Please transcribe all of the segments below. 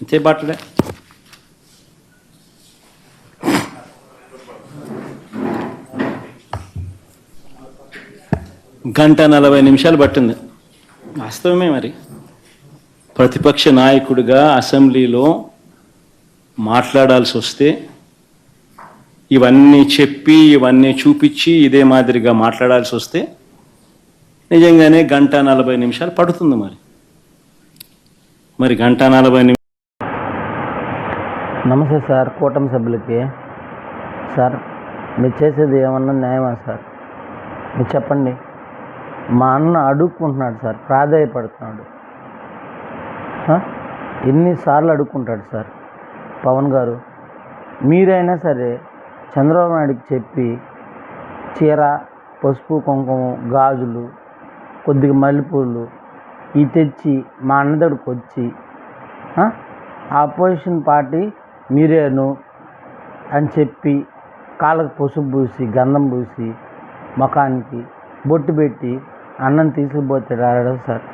చేపట్టడే గంట నలభై నిమిషాలు పట్టింది. వాస్తవమే మరి. ప్రతిపక్ష నాయకుడిగా అసెంబ్లీలో మాట్లాడాల్సి వస్తే ఇవన్నీ చెప్పి ఇవన్నీ చూపించి ఇదే మాదిరిగా మాట్లాడాల్సి వస్తే నిజంగానే గంట నలభై నిమిషాలు పడుతుంది మరి. మరి గంట నలభై నమస్తే సార్ కూటమి సభ్యులకి. సార్ మీరు చేసేది ఏమన్నా న్యాయమా సార్? మీరు చెప్పండి. మా అన్న అడుక్కుంటున్నాడు సార్ ప్రాధాయపడుతున్నాడు. ఎన్నిసార్లు అడుక్కుంటాడు సార్? పవన్ గారు మీరైనా సరే చంద్రబాబు నాయుడుకి చెప్పి చీర పసుపు కుంకుమ గాజులు కొద్దిగా మల్లెపూలు ఇవి తెచ్చి మా అన్నదడికి వచ్చి ఆ? ఆపోజిషన్ పార్టీ మీరేను అని చెప్పి కాళ్ళకు పసుపు పూసి గంధం పూసి ముఖానికి బొట్టు పెట్టి అన్నం తీసుకుపోతే రాడు సార్.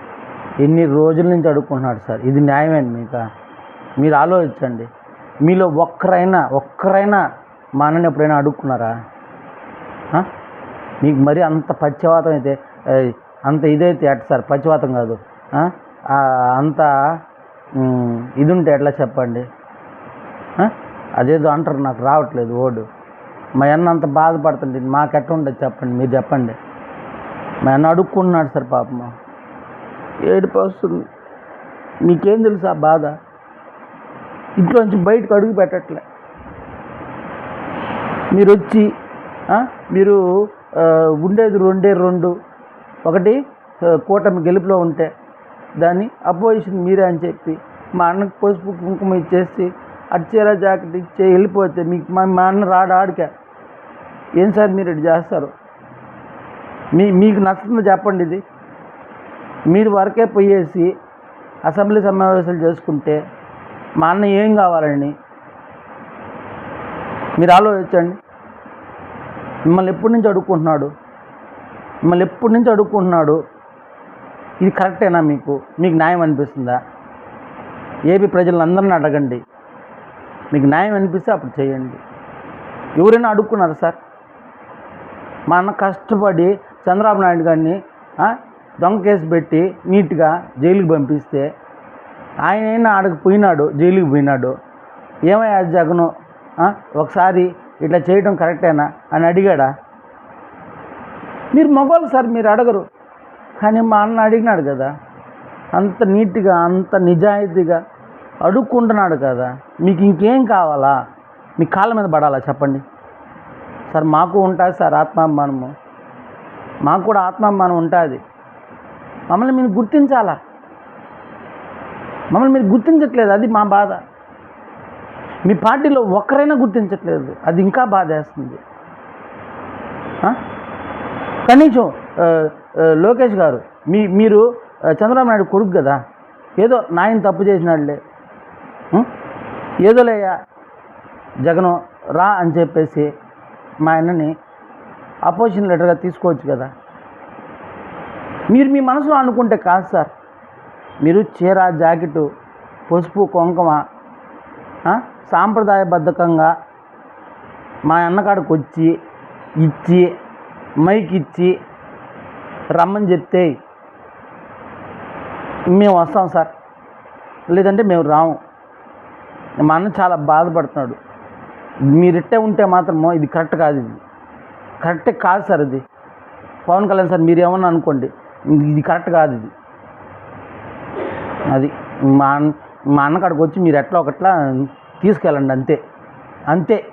ఎన్ని రోజుల నుంచి అడుక్కుంటున్నాడు సార్. ఇది న్యాయమేంటి మీకు? మీరు ఆలోచించండి. మీలో ఒక్కరైనా ఒక్కరైనా మా అన్నని ఎప్పుడైనా అడుక్కున్నారా? మీకు మరి అంత పచ్చివాతం అయితే అంత ఇదైతే అట్ సార్? పచ్చివాతం కాదు. అంత ఇది ఉంటే ఎట్లా చెప్పండి? అదేదో అంటారు నాకు రావట్లేదు ఓడు. మా అన్న అంత బాధపడుతుంటే మాకు ఎట్లా చెప్పండి మీరు చెప్పండి. మా అన్న అడుక్కున్నాడు సార్ పాపం. ఏడుపు వస్తుంది. మీకేం తెలుసు ఆ బాధ? ఇంట్లోంచి బయటకు అడుగు పెట్టట్లే. మీరు వచ్చి మీరు ఉండేది రెండే రెండు. ఒకటి కూటమి గెలుపులో ఉంటే దాన్ని అపోజిషన్ మీరే అని చెప్పి మా అన్నకు పసుపు కుంకుమ ఇచ్చేసి అచ్చీరా జాకెట్ ఇచ్చే వెళ్ళిపోతే మీకు మా మా అన్న రాడు ఆడిక. ఏం సార్ మీరు ఇటు చేస్తారు? మీ మీకు నచ్చుతుందో చెప్పండి ఇది. మీరు వరకే పోయేసి అసెంబ్లీ సమావేశాలు చేసుకుంటే మా అన్న ఏం కావాలని? మీరు ఆలోచించండి. మిమ్మల్ని ఎప్పటి నుంచి అడుక్కుంటున్నాడు? మిమ్మల్ని ఎప్పటి నుంచి అడుక్కుంటున్నాడు? ఇది కరెక్టేనా మీకు? మీకు న్యాయం అనిపిస్తుందా? ఏపీ ప్రజలందరిని అడగండి. మీకు న్యాయం అనిపిస్తే అప్పుడు చేయండి. ఎవరైనా అడుక్కున్నారు సార్? మా అన్న కష్టపడి చంద్రబాబు నాయుడు గారిని దొంగ కేసు పెట్టి నీట్గా జైలుకి పంపిస్తే ఆయన అయినా ఆడకు పోయినాడు జైలుకి పోయినాడు? ఏమయ్యా జగను? ఒకసారి ఇట్లా చేయడం కరెక్టేనా అని అడిగాడా? మీరు మగవాళ్ళు సార్ మీరు అడగరు. కానీ మా అన్న అడిగినాడు కదా. అంత నీట్గా అంత నిజాయితీగా అడుక్కుంటున్నాడు కదా మీకు ఇంకేం కావాలా? మీ కాళ్ళ మీద పడాలా చెప్పండి. సార్ మాకు ఉంటుంది సార్ ఆత్మాభిమానము. మాకు కూడా ఆత్మాభిమానం ఉంటుంది. మమ్మల్ని మీరు గుర్తించాలా? మమ్మల్ని మీరు గుర్తించట్లేదు అది మా బాధ. మీ పార్టీలో ఒక్కరైనా గుర్తించట్లేదు అది ఇంకా బాధ వేస్తుంది. కనీసం లోకేష్ గారు మీ మీరు చంద్రబాబు నాయుడు కొడుకు కదా ఏదో నాయన తప్పు చేసినాడులే. ఏదోలేయ ఏదోలేయ్యా జగను రా అని చెప్పేసి మా ఆయనని అపోజిషన్ లీడర్గా తీసుకోవచ్చు కదా. మీరు మీ మనసులో అనుకుంటే కాదు సార్. మీరు చీర జాకెట్ పసుపు కుంకుమ సాంప్రదాయబద్ధకంగా మా అన్నకాడికి వచ్చి ఇచ్చి మైక్ ఇచ్చి రమ్మని చెప్తే మేము వస్తాం సార్. లేదంటే మేము రాము. మా అన్న చాలా బాధపడుతున్నాడు. మీరిట్టే ఉంటే మాత్రమో ఇది కరెక్ట్ కాదు ఇది. కరెక్టే కాదు సార్ ఇది. పవన్ కళ్యాణ్ సార్ మీరు ఏమన్నా అనుకోండి ఇది కరెక్ట్ కాదు ఇది. అది మా అన్న మా అన్నకాడికి వచ్చి మీరు ఎట్లా ఒకట్లా తీసుకెళ్ళండి అంతే. అంతే.